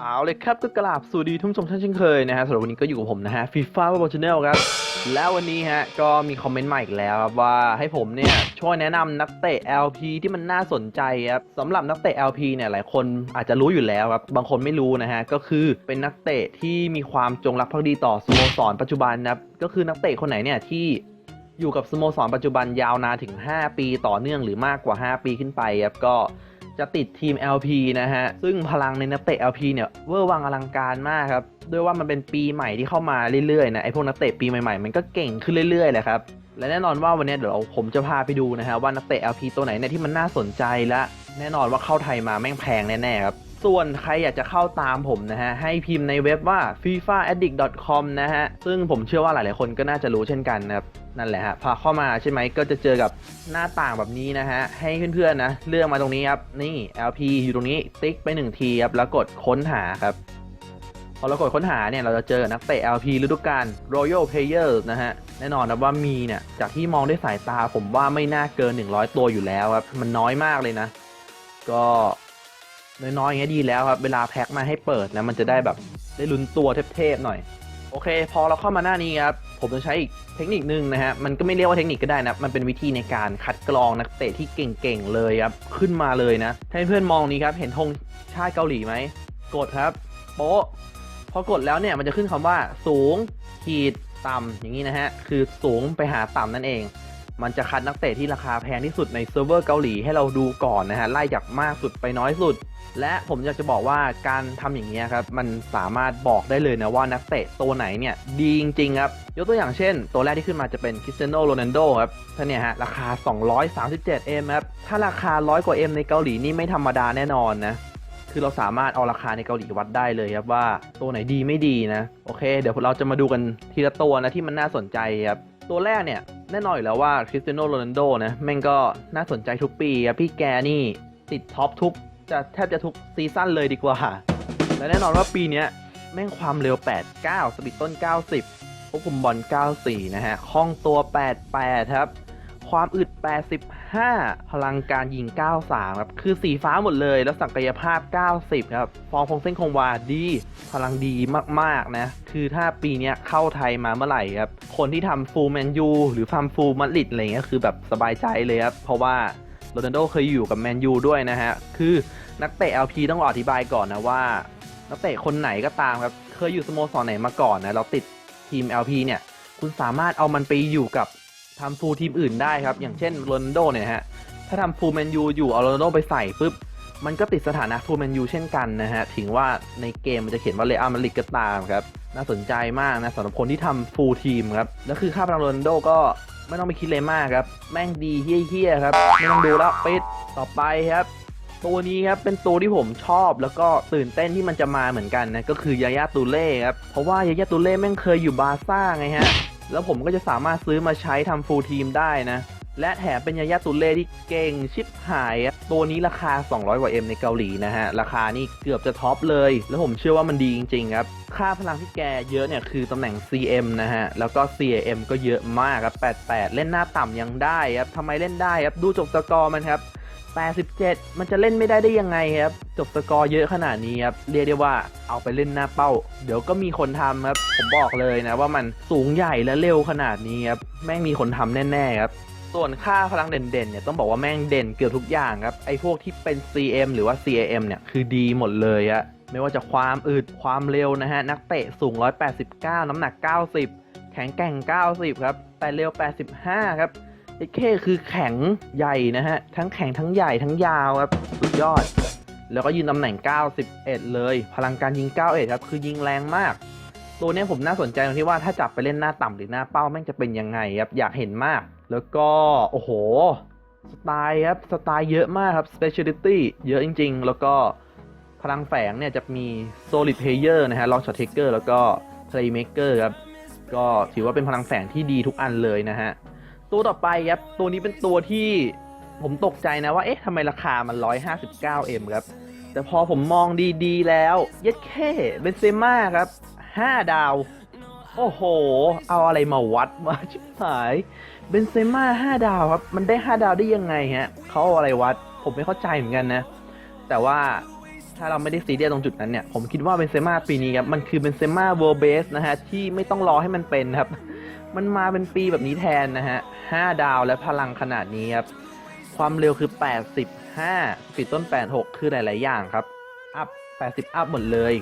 เอาเลยครับก็กราบสวัสดีทุกผู้ชมท่านเช่นเคยนะฮะสำหรับวันนี้ก็อยู่กับผมนะฮะฟีฟ่าบอลชแนลครับ แล้ววันนี้ฮะก็มีคอมเมนต์ใหมาอีกแล้วครับว่าให้ผมเนี่ยช่วยแนะนำนักเตะ LP ที่มันน่าสนใจครับสำหรับนักเตะ LP เนี่ยหลายคนอาจจะรู้อยู่แล้วครับบางคนไม่รู้นะฮะก็คือเป็นนักเตะที่มีความจงรักภักดีต่อสโมสรปัจจุบันนะครับก็คือนักเตะคนไหนเนี่ยที่อยู่กับสโมสรปัจจุบันยาวนานถึง 5 ปีต่อเนื่องหรือมากกว่า 5 ปีขึ้นไปครับก็ จะติดทีม LP นะฮะ ซึ่งพลังในนักเตะ LP เนี่ยเวอร์วังอลังการมากครับ ด้วยว่ามันเป็นปีใหม่ที่เข้ามาเรื่อยๆนะไอพวกนักเตะปีใหม่ๆ มันก็เก่งขึ้นเรื่อยๆแหละครับ และแน่นอนว่าวันนี้เดี๋ยวผมจะพาไปดูนะฮะว่านักเตะ LP ตัวไหนเนี่ยที่มันน่าสนใจและแน่นอนว่าเข้าไทยมาแม่งแพงแน่ๆครับ ส่วนใครอยากจะเข้าตามผมนะฮะ ให้พิมพ์ในเว็บว่า fifaaddict.com นะฮะ ซึ่งผมเชื่อว่าหลาย ๆ คนก็น่าจะรู้เช่นกันนะครับ นั่นแหละฮะ พอเข้ามาใช่ไหมก็จะเจอกับหน้าต่างแบบนี้นะฮะ ให้เพื่อน ๆ นะ เลือกมาตรงนี้ครับ นี่ LP อยู่ตรงนี้ติ๊กไปหนึ่งทีครับ แล้วกดค้นหาครับ พอเรากดค้นหาเนี่ย เราจะเจอนักเตะ LP ฤดูกาล Royal Players นะฮะ แน่นอนนะว่ามีเนี่ย จากที่มองด้วยสายตาผมว่าไม่น่าเกิน 100 ตัวอยู่แล้วครับ มันน้อยมากเลยนะ ก็ น้อยๆอย่างเงี้ยดีแล้วครับ เวลาแพ็คมาให้เปิดนะมันจะได้แบบได้ลุ้นตัวเทพๆหน่อย โอเค พอเราเข้ามาหน้านี้ครับ ผมจะใช้อีกเทคนิคนึงนะฮะ มันก็ไม่เรียกว่าเทคนิคก็ได้นะ มันเป็นวิธีในการคัดกรองนักเตะที่เก่งๆเลยครับ ขึ้นมาเลยนะถ้เพื่อนมองนี้ครับ เห็นธงชาติเกาหลีไหม กดครับ โป๊ะ พอกดแล้วเนี่ยมันจะขึ้นคำว่าสูงขีดต่ำอย่างนี้นะฮะ คือสูงไปหาต่ำนั่นเอง มันจะคัดนักเตะที่ราคาแพงที่สุดในเซิร์ฟเวอร์เกาหลีให้เราดูก่อนนะฮะไล่จากมากสุดไปน้อยสุด และผมอยากจะบอกว่าการทำอย่างนี้ยครับมันสามารถบอกได้เลยนะว่านักเตะตัวไหนเนี่ยดีจริงๆครับยกตัวอย่างเช่น ตัวแรกที่ขึ้นมาจะเป็นคริสเตียโนโรนัลโดครับท่านเนี่ยฮะราคา 237 M ครับถ้าราคา100กว่า M ในเกาหลีนี่ไม่ธรรมดาแน่นอนนะคือเราสามารถเอาราคาในเกาหลีวัดได้เลยครับว่าตัวไหนดีไม่ดีนะโอเค เดี๋ยวเราจะมาดูกันทีละตัวนะที่มันน่าสนใจครับตัวแรกเนี่ย แน่นอนอยู่แล้วว่าคริสเตียโนโรนัลโดนะแม่งก็น่าสนใจทุกปีครับพี่แกนี่ติดท็อปทุกจะแทบจะทุกซีซั่นเลยดีกว่า และแน่นอนว่าปีนี้แม่งความเร็ว 89 สปีดต้น 90ควบคุมบอล 94 นะฮะคล่องตัว 88 ครับ ความอึด 85 พลังการยิง 93 ครับ คือสีฟ้าหมดเลย แล้วศักยภาพ 90 ครับ ฟองคงเส้นคงวาดี พลังดีมาก ๆ นะ คือถ้าปีนี้เข้าไทยมาเมื่อไหร่ครับ คนที่ทำฟูลแมนยูหรือทำฟูลมาดริดอะไรเงี้ย คือแบบสบายใจเลยครับ เพราะว่าโรนัลโดเคยอยู่กับแมนยูด้วยนะฮะ คือนักเตะ LP ต้องอธิบายก่อนนะว่า นักเตะคนไหนก็ตามครับ เคยอยู่สโมสรไหนมาก่อนนะ เราติดทีม LP เนี่ย คุณสามารถเอามันไปอยู่กับ ทำฟูลทีมอื่นได้ครับ อย่างเช่นโรนโดเนี่ยฮะ ถ้าทำฟูลแมนยูอยู่เอาโรนโดไปใส่ปุ๊บ มันก็ติดสถานะฟูลแมนยูเช่นกันนะฮะ ถึงว่าในเกมมันจะเขียนว่าเลอามาริกก็ตามครับ น่าสนใจมากนะสำหรับคนที่ทำฟูลทีมครับ แล้วคือค่าพลังโรนโดก็ไม่ต้องไปคิดเลยมากครับ แม่งดีเฮี้ยๆครับ ไม่ต้องดูแล้วปิดต่อไปครับ ตัวนี้ครับเป็นตัวที่ผมชอบแล้วก็ตื่นเต้นที่มันจะมาเหมือนกันนะ ก็คือยายาตูเล่ครับ เพราะว่ายายาตูเล่แม่งเคยอยู่บาร์ซ่าไงฮะ แล้วผมก็จะสามารถซื้อมาใช้ทำฟูลทีมได้นะ และแถมเป็นยายาตุเล่ที่เก่งชิบหาย ตัวนี้ราคา 200กว่า M ในเกาหลีนะฮะ ราคานี่เกือบจะท็อปเลย แล้วผมเชื่อว่ามันดีจริงๆครับ ค่าพลังที่แกเยอะเนี่ยคือตำแหน่ง CM นะฮะ แล้วก็ CAM ก็เยอะมากครับ 88 เล่นหน้าต่ำยังได้ครับทำไมเล่นได้ครับ ดูจบสกอร์มันครับ 87 มันจะเล่นไม่ได้ได้ยังไงครับ จบสกอร์เยอะขนาดนี้ครับ เรียกได้ว่าเอาไปเล่นหน้าเป้า เดี๋ยวก็มีคนทำครับ ผมบอกเลยนะว่ามันสูงใหญ่และเร็วขนาดนี้ครับ แม่งมีคนทำแน่ๆครับ ส่วนค่าพลังเด่นๆเนี่ยต้องบอกว่าแม่งเด่นเกือบทุกอย่างครับ ไอ้พวกที่เป็น CM หรือว่า CAM เนี่ยคือดีหมดเลยอะไม่ว่าจะความอึดความเร็วนะฮะ นักเตะสูง 189 น้ำหนัก 90 แข็งแกร่ง 90 ครับ แต่เร็ว 85 ครับ ไอ้เคคือแข็งใหญ่นะฮะ ทั้งแข็งทั้งใหญ่ทั้งยาวครับ สุดยอด แล้วก็ยืนตำแหน่ง 91 เลย พลังการยิง 91 ครับ คือยิงแรงมาก ตัวนี้ผมน่าสนใจตรงที่ว่าถ้าจับไปเล่นหน้าต่ำหรือหน้าเป้าแม่งจะเป็นยังไงครับ อยากเห็นมาก แล้วก็โอ้โห สไตล์ครับ สไตล์เยอะมากครับ speciality เยอะจริง ๆ แล้วก็พลังแฝงเนี่ยจะมี solid player นะฮะ long shot taker แล้วก็ playmaker ครับ ก็ถือว่าเป็นพลังแฝงที่ดีทุกอันเลยนะฮะ ตัวต่อไปครับ ตัวนี้เป็นตัวที่ผมตกใจนะว่า เอ๊ะทำไมราคามัน 159M ครับ แต่พอผมมองดีๆแล้ว เย็ดแค่เบนเซม่าครับ 5 ดาว โอ้โห เอาอะไรมาวัดมาชิบหายเบนเซม่า5 ดาวครับ มันได้ 5 ดาวได้ยังไงฮะเขาเอาอะไรวัด ผมไม่เข้าใจเหมือนกันนะ แต่ว่าถ้าเราไม่ได้ซีเรียสตรงจุดนั้นเนี่ย ผมคิดว่าเบนเซม่าปีนี้ครับ มันคือเบนเซม่าเวอร์เบสนะฮะ ที่ไม่ต้องรอให้มันเป็นครับ มันมาเป็นปีแบบนี้แทนนะฮะ 5 ดาวและพลังขนาดนี้ครับ ความเร็วคือ 85ปิดต้น 86 คือหลาย ๆ อย่างครับ อัพ 80 อัพหมดเลย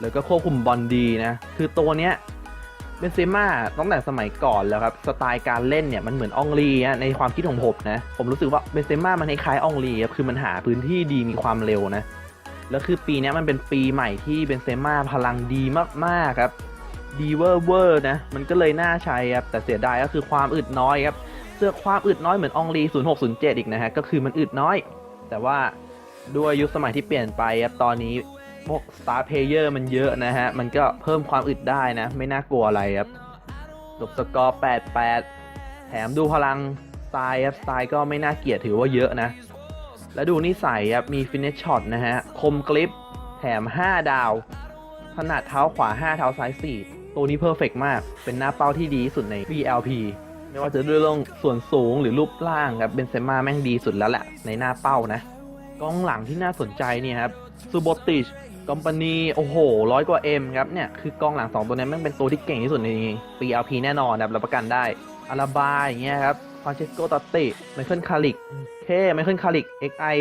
แล้วก็ควบคุมบอลดีนะ คือตัวเนี้ยเบนเซม่าตั้งแต่สมัยก่อนแล้วครับ สไตล์การเล่นเนี่ยมันเหมือนอองลีอะในความคิดของผมนะ ผมรู้สึกว่าเบนเซม่ามันคล้ายอองลีครับคือมันหาพื้นที่ดีมีความเร็วนะ แล้วคือปีเนี้ยมันเป็นปีใหม่ที่เบนเซม่าพลังดีมาก ๆ ครับ ดีเวอร์เวอร์นะ มันก็เลยน่าใช้ครับ แต่เสียดายก็คือความอึดน้อยครับ เสื้อความอึดน้อยเหมือนองลี0607 อีกนะฮะ ก็คือมันอึดน้อย แต่ว่าด้วยยุคสมัยที่เปลี่ยนไปครับ ตอนนี้พวก Star Player มันเยอะนะฮะ มันก็เพิ่มความอึดได้นะ ไม่น่ากลัวอะไรครับจบสกอร์ 88 แถมดูพลังสไตล์ครับ สไตล์ก็ไม่น่าเกลียดถือว่าเยอะนะ แล้วดูนิสัยครับ มีฟิน s ชช็อตนะฮะ คมกลิป แถม 5 ดาวขนาดเท้าขวา 5 เท้าซ้าย 4 ตัวนี้เพอร์เฟกมาก เป็นหน้าเป้าที่ดีที่สุดใน VLP ไม่ว่าจะด้วยเรื่องส่วนสูงหรือรูปร่างครับเบนเซม่าแม่งดีสุดแล้วแหละในหน้าเป้านะกองหลังที่น่าสนใจเนี่ยครับซูโบติชกอมปานีโอ้โหร้อยกว่า M ครับเนี่ยคือกองหลัง 2 ตัวนี้แม่งเป็นตัวที่เก่งที่สุดใน VLP แน่นอนครับรับประกันได้อาราบาอย่างเงี้ยครับฟานเชสโกตอตติไมเคิลคาริกเท่ไมเคิลคาริก XI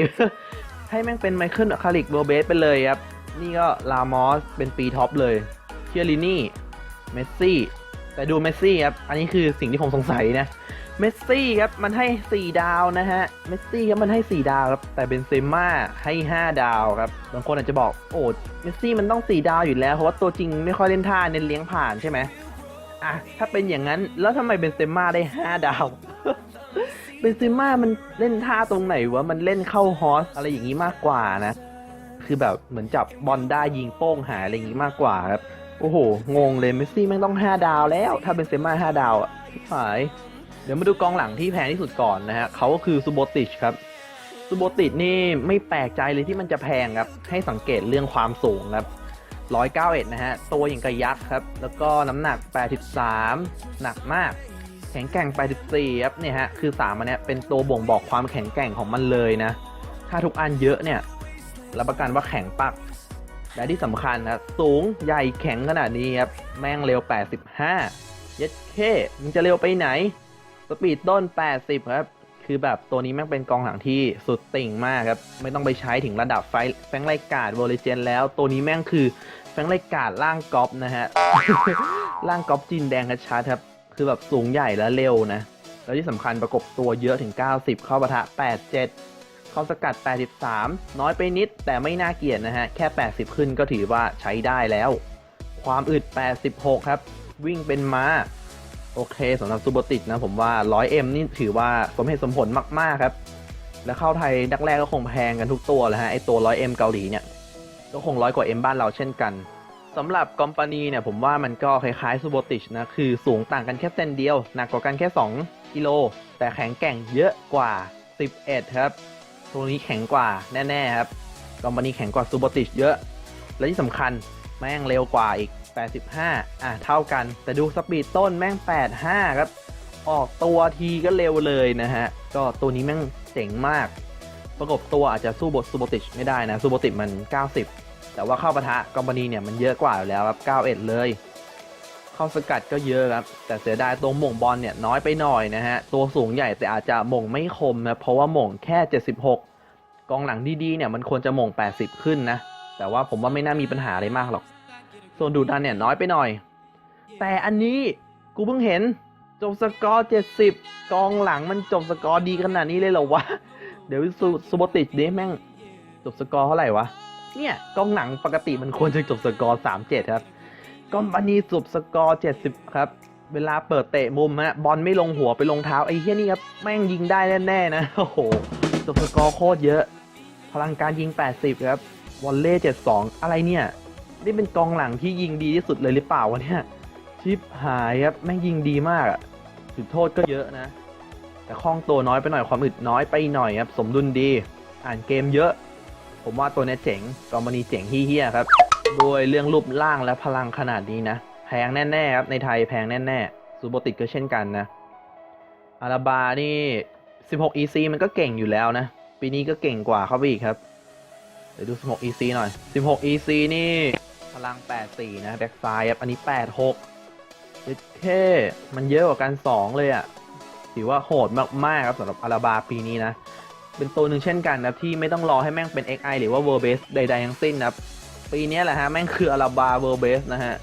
ให้แม่งเป็นไมเคิลคาริกเบอร์เบสไปเลยครับ นี่ก็ลามอสเป็นปีท็อปเลยเชียรินี่ เมสซี่ แต่ดูเมสซี่ครับ อันนี้คือสิ่งที่ผมสงสัยนะ เมสซี่ครับ มันให้ 4 ดาวนะฮะ เมสซี่ครับ มันให้ 4 ดาวครับ แต่เบนเซม่าให้ 5 ดาวครับ บางคนอาจจะบอก โอ้ เมสซี่มันต้อง 4 ดาวอยู่แล้ว เพราะว่าตัวจริงไม่ค่อยเล่นท่าเน้นเลี้ยงผ่านใช่ไหมอะ ถ้าเป็นอย่างนั้น แล้วทำไมเบนเซม่าได้ 5 ดาว เบนเซม่ามันเล่นท่าตรงไหนวะ มันเล่นเข้าฮอสอะไรอย่างนี้มากกว่านะ คือแบบเหมือนจับบอลได้ยิงโป้งหายอะไรอย่างนี้มากกว่าครับ โอ้โห งงเลยเมสซี่แม่งต้อง 5 ดาวแล้ว ถ้าเป็นเซม่า5ดาวอะหายเดี๋ยวมาดูกองหลังที่แพงที่สุดก่อนนะฮะเขาก็คือซูโบติชครับซูโบติชนี่ไม่แปลกใจเลยที่มันจะแพงครับ ให้สังเกตเรื่องความสูงครับ191นะฮะ ตัวอย่างกระยักษ์ครับ แล้วก็น้ำหนัก 83 หนักมาก แข็งแกร่ง 84 ครับ เนี่ยฮะ คือ3อันเนี้ยเป็นตัวบ่งบอกความแข็งแกร่งของมันเลยนะ ถ้าทุกอันเยอะเนี่ย รับประกันว่าแข็งปัก และที่สำคัญนะสูงใหญ่แข็งขนาดนี้ครับ แม่งเร็ว 85 เย็ดเคมันจะเร็วไปไหน สปีดต้น 80 ครับ คือแบบตัวนี้แม่งเป็นกองหลังที่สุดติ่งมากครับ ไม่ต้องไปใช้ถึงระดับไฟแฟงไรกาดโวลิเจนแล้ว ตัวนี้แม่งคือแฟงไรกาดล่างกอล์ฟนะฮะ ล่างกอล์ฟจีนแดงชัดๆครับ คือแบบสูงใหญ่และเร็วนะ แล้วที่สำคัญประกบตัวเยอะถึง 90 เข้าปะทะ 87 เข้าสกัด 83 น้อยไปนิดแต่ไม่น่าเกลียดนะฮะ แค่ 80 ขึ้นก็ถือว่าใช้ได้แล้ว ความอึด 86 ครับ วิ่งเป็นม้า โอเคสำหรับซูโบติกนะผมว่า 100M นี่ถือว่าสมเหตุสมผลมากๆครับ แล้วเข้าไทยดักแรกก็คงแพงกันทุกตัวแหละฮะ ไอตัว 100M เกาหลีเนี่ย ก็คงร้อยกว่า M บ้านเราเช่นกันสำหรับกอมปานีเนี่ยผมว่ามันก็คล้ายๆซูโบติชนะคือสูงต่างกันแค่เส้นเดียว หนักกว่ากันแค่ 2 กิโล แต่แข็งแกร่งเยอะกว่า 11 ครับ ตัวนี้แข็งกว่าแน่ๆครับกอมปานีแข็งกว่าซูโบติชเยอะ และที่สำคัญแม่งเร็วกว่าอีก 85 อะ เท่ากัน แต่ดูสปีดต้นแม่ง 85 ครับ ออกตัวทีก็เร็วเลยนะฮะ ก็ตัวนี้แม่งเจ๋งมาก ประกบตัวอาจจะสู้บทซูโบติชไม่ได้นะซูโบติชมัน 90 แต่ว่าเข้าปะทะกอมปานีเนี่ยมันเยอะกว่าอยู่แล้วครับ 91 เลย เข้าสกัดก็เยอะครับ แต่เสียดายตัวหม่งบอลเนี่ยน้อยไปหน่อยนะฮะ ตัวสูงใหญ่แต่อาจจะหม่งไม่คมนะเพราะว่าหม่งแค่ 76 กองหลังดีๆเนี่ยมันควรจะหม่ง 80 ขึ้นนะ แต่ว่าผมว่าไม่น่ามีปัญหาอะไรมากหรอก ส่วนดูดันเนี่ยน้อยไปหน่อย แต่อันนี้กูเพิ่งเห็นจบสกอร์ 70 กองหลังมันจบสกอร์ดีขนาดนี้เลยเหรอวะ เดี๋ยวซูซูบติชดิแม่งจบสกอร์เท่าไหร่วะ เนี่ยกองหลังปกติมันควรจะจบสกอร์ 37 ครับ กอมปานีจบสกอร์ 70 ครับ เวลาเปิดเตะมุมฮะบอลไม่ลงหัวไปลงเท้าไอ้เหี้ยนี่ครับแม่งยิงได้แน่ๆนะโอ้โหจบสกอร์โคตรเยอะ พลังการยิง 80 ครับวอลเล่72 อะไรเนี่ย นี่เป็นกองหลังที่ยิงดีที่สุดเลยหรือเปล่าวะเนี่ยชิปหายครับแม่งยิงดีมากอะจุดโทษก็เยอะนะ แต่คล่องตัวน้อยไปหน่อยความอึดน้อยไปหน่อยครับสมดุลดี อ่านเกมเยอะ ผมว่าตัวเนี้ยเจ๋งกอมบานีเจ๋งเฮี้ยครับ ด้วยเรื่องรูปร่างและพลังขนาดนี้นะ แพงแน่ๆครับ ในไทยแพงแน่ๆซูโบติกก็เช่นกันนะอาราบานี่ 16 EC มันก็เก่งอยู่แล้วนะ ปีนี้ก็เก่งกว่าเขาไปอีกครับ เดี๋ยวดู 16 EC หน่อย 16 EC นี่ พลัง 84 นะแบ็กซ้ายครับ อันนี้ 86เจ็ดเคมันเยอะกว่ากัน 2 เลยอะ่ะ ถือว่าโหดมาก ๆ ครับสำหรับอาราบาปีนี้นะ เป็นตัวหนึ่งเช่นกันนะที่ไม่ต้องรอให้แม่งเป็น XI หรือว่า World Base ใด ๆ ทั้งสิ้นนะครับ ปีนี้แหละฮะ แม่งคืออาราบา World Base นะฮะ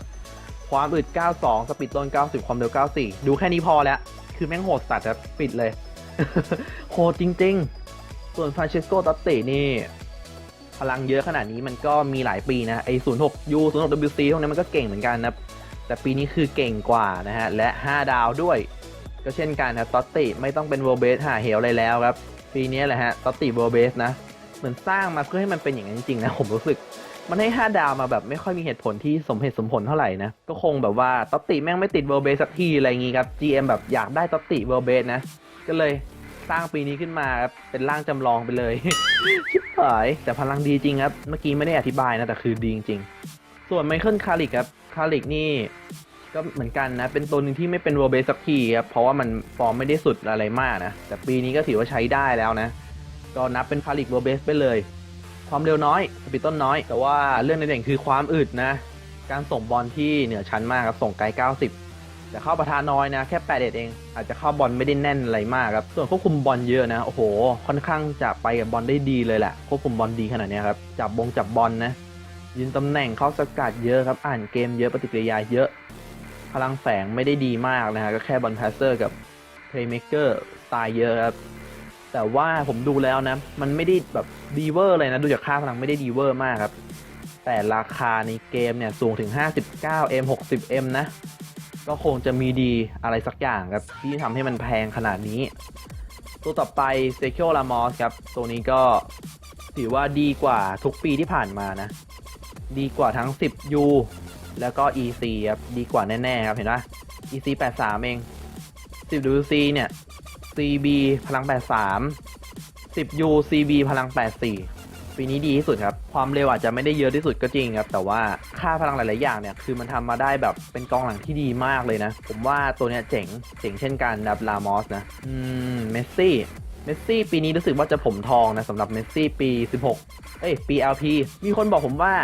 ความอึด 92 สปีดต้น 90 ความเร็ว 94 ดูแค่นี้พอแล้ว คือแม่งโหดสัตว์ครับปิดเลย โหดจริง ๆ ส่วนฟรานเชสโกตอตตินี่ พลังเยอะขนาดนี้มันก็มีหลายปีนะ ไอ้ 06U 06WC พวกนี้มันก็เก่งเหมือนกันนะ แต่ปีนี้คือเก่งกว่านะฮะ และ 5 ดาวด้วย ก็เช่นกันนะตอตติไม่ต้องเป็นเวอร์เบสหาเหวอะไรแล้วครับ ปีนี้แหละฮะตอตติเวอร์เบสนะ เหมือนสร้างมาเพื่อให้มันเป็นอย่างนั้นจริงๆนะผมรู้สึก มันให้5ดาวมาแบบไม่ค่อยมีเหตุผลที่สมเหตุสมผลเท่าไหร่นะ ก็คงแบบว่าตอตติแม่งไม่ติดเวอร์เบสสักทีอะไรอย่างงี้ครับ GM แบบอยากได้ตอตติเวอร์เบสนะ ก็เลยสร้างปีนี้ขึ้นมาครับเป็นร่างจำลองไปเลย ชิบหายแต่พลังดีจริงครับ เมื่อกี้ไม่ได้อธิบายนะ แต่คือดีจริงๆส่วนไมเคิลคาริกครับคาริกนี่ก็เหมือนกันนะ เป็นตัวหนึ่งที่ไม่เป็นเวอร์เบสสักทีครับเพราะว่ามันฟอร์มไม่ได้สุดอะไรมากนะแต่ปีนี้ก็ถือว่าใช้ได้แล้วนะก็นับเป็นคาริกเวอร์เบสไปเลย ความเร็วน้อยสปีดต้นน้อย แต่ว่าเรื่องในเด่นคือความอึดนะ การส่งบอลที่เหนือชั้นมากครับ ส่งไกล 90 แต่เข้าประทานน้อยนะ แค่8เดเอง อาจจะเข้าบอลไม่ได้แน่นอะไรมากครับ ส่วนควบคุมบอลเยอะนะ โอ้โห ค่อนข้างจะไปกับบอลได้ดีเลยแหละ ควบคุมบอลดีขนาดนี้ครับ จับบงจับบอลนะ ยืนตำแหน่งเข้าสกัดเยอะครับ อ่านเกมเยอะ ปฏิกิริยาเยอะ พลังแฝงไม่ได้ดีมากนะฮะ ก็แค่บอลพาสเซอร์กับเพลย์เม k เกอร์สไตล์เยอะครับ แต่ว่าผมดูแล้วนะ มันไม่ได้แบบดีเวอร์เลยนะ ดูจากค่าพลังไม่ได้ดีเวอร์มากครับ แต่ราคาในเกมเนี่ยสูงถึง 59M 60M นะ ก็คงจะมีดีอะไรสักอย่างครับ ที่ทำให้มันแพงขนาดนี้ ตัวต่อไปเซคิโอลามอสครับ ตัวนี้ก็ถือว่าดีกว่าทุกปีที่ผ่านมานะ ดีกว่าทั้ง 10U แล้วก็ EC ครับ ดีกว่าแน่ ๆ ครับ เห็นปะ EC 83 เอง 10WC เนี่ย CB พลัง 83 10U CB พลัง 84 ปีนี้ดีที่สุดครับ ความเร็วอาจจะไม่ได้เยอะที่สุดก็จริงครับ แต่ว่าค่าพลังหลาย ๆ อย่างเนี่ย คือมันทำมาได้แบบเป็นกองหลังที่ดีมากเลยนะ ผมว่าตัวเนี้ยเจ๋ง เจ๋งเช่นกันดับลามอสนะ อืม เมสซี่ เมสซี่ปีนี้รู้สึกว่าจะผมทองนะสำหรับเมสซี่ปี 16 เอ้ยปี LP มีคนบอกผมว่า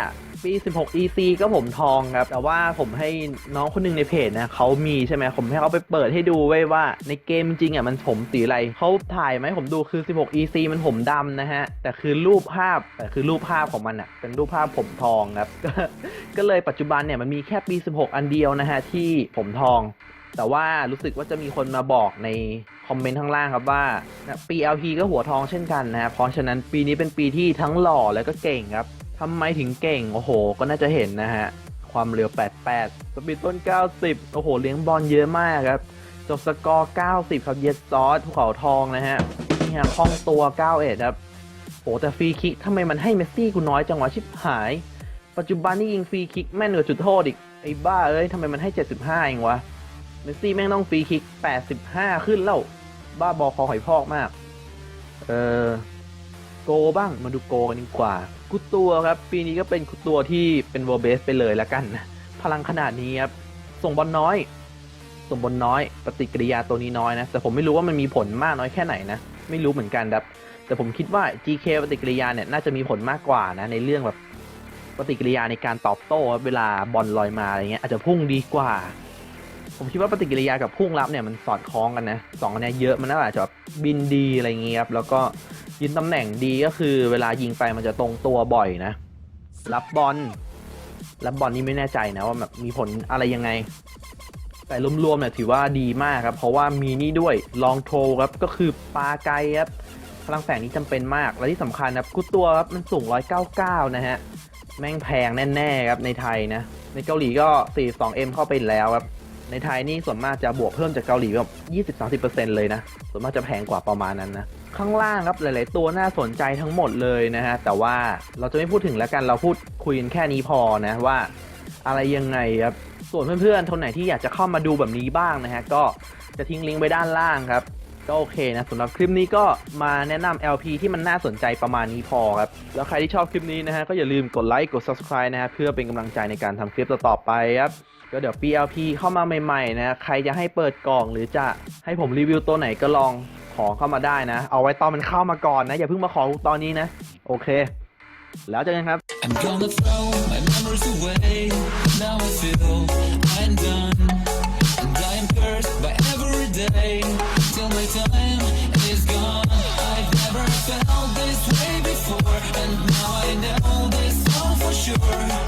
ปี 16 EC ก็ผมทองครับ แต่ว่าผมให้น้องคนหนึงในเพจนะเขามีใช่ไหมผมให้เขาไปเปิดให้ดูไว้ว่าในเกมจริงอะมันผมสีอะไรเขาถ่ายไหมผมดูคือ 16 EC มันผมดำนะฮะ แต่คือรูปภาพแต่คือรูปภาพของมันอะเป็นรูปภาพผมทองครับ ก็เลยปัจจุบันเนี่ยมันมีแค่ปี 16 อันเดียวนะฮะที่ผมทอง แต่ว่ารู้สึกว่าจะมีคนมาบอกในคอมเมนต์ข้างล่างครับว่าปี LP ก็หัวทองเช่นกันนะฮะเพราะฉะนั้นปีนี้เป็นปีที่ทั้งหล่อแล้วก็เก่งครับทำไมถึงเก่ง โอ้โห ก็น่าจะเห็นนะฮะ ความเร็ว 88 สปีดต้น 90 โอ้โห เลี้ยงบอลเยอะมากครับ จบสกอร์ 90 ครับ เยสซอสภูเขาทองนะฮะนี่ฮะคล่องตัว 91 ครับโหแต่ฟรีคิกทำไมมันให้เมสซี่กูน้อยจังวะชิบหาย ปัจจุบันนี่ยิงฟรีคิกแม่นกว่าจุดโทษอีก ไอ้บ้าเอ้ยทำไมมันให้ 75เองวะ เมสซี่แม่งต้องฟรีคิก 85 ขึ้นแล้ว บ้าบอคอหอยพอกมาก เออโกบ้าง มาดูโกกันดีกว่า กุตัวครับ ปีนี้ก็เป็นกุตัวที่เป็นวอลเบสไปเลยแล้วกัน พลังขนาดนี้ครับ ส่งบอลน้อย ส่งบอลน้อย ปฏิกิริยาตัวนี้น้อยนะ แต่ผมไม่รู้ว่ามันมีผลมากน้อยแค่ไหนนะ ไม่รู้เหมือนกันครับ แต่ผมคิดว่า GK ปฏิกิริยาเนี่ยน่าจะมีผลมากกว่านะ ในเรื่องแบบปฏิกิริยาในการตอบโต้เวลาบอลลอยมาอะไรเงี้ยอาจจะพุ่งดีกว่า ผมคิดว่าปฏิกิริยากับพุ่งรับเนี่ยมันสอดคล้องกันนะสองอันนี้เยอะมันน่าจะแบบบินดีอะไรเงี้ยครับแล้วก็ยืนตำแหน่งดีก็คือ เวลายิงไปมันจะตรงตัวบ่อยนะ รับบอลรับบอลนี่ไม่แน่ใจนะว่าแบบมีผลอะไรยังไง แต่รวมๆเนี่ยถือว่าดีมากครับ เพราะว่ามีนี่ด้วยลองโทรครับก็คือปลาไกลครับพลังแฝงนี้จำเป็นมาก และที่สำคัญครับกุตัวครับมันสูง 199 นะฮะ แม่งแพงแน่ๆครับในไทยนะ ในเกาหลีก็ 42M เข้าไปแล้วครับ ในไทยนี่ส่วนมากจะบวกเพิ่มจากเกาหลีแบบ 20-30%เลยนะ ส่วนมากจะแพงกว่าประมาณนั้นนะ ข้างล่างครับหลาย ๆ ตัวน่าสนใจทั้งหมดเลยนะฮะ แต่ว่าเราจะไม่พูดถึงแล้วกัน เราพูดคุยกันแค่นี้พอนะว่าอะไรยังไงครับ ส่วนเพื่อน ๆ คนไหนที่อยากจะเข้ามาดูแบบนี้บ้างนะฮะ ก็จะทิ้งลิงก์ไว้ด้านล่างครับ ก็โอเคนะสำหรับคลิปนี้ก็มาแนะนำ LP ที่มันน่าสนใจประมาณนี้พอครับ แล้วใครที่ชอบคลิปนี้นะฮะก็อย่าลืมกดไลค์ กด Subscribe นะฮะเพื่อเป็นกำลังใจในการทำคลิปต่อๆไปครับ ก็เดี๋ยว PLP เข้ามาใหม่ๆนะ ใครจะให้เปิดกล่องหรือจะให้ผมรีวิวตัวไหนก็ลองขอเข้ามาได้นะ เอาไว้ตอนมันเข้ามาก่อนนะ อย่าเพิ่งมาขอตอนนี้นะ โอเค แล้วเจอกันครับ I'm gonna throw my memories away. Now I feel I'm done. And I am cursed by every day. Till my time is gone. I've never felt this way before. And now I know this all for sure.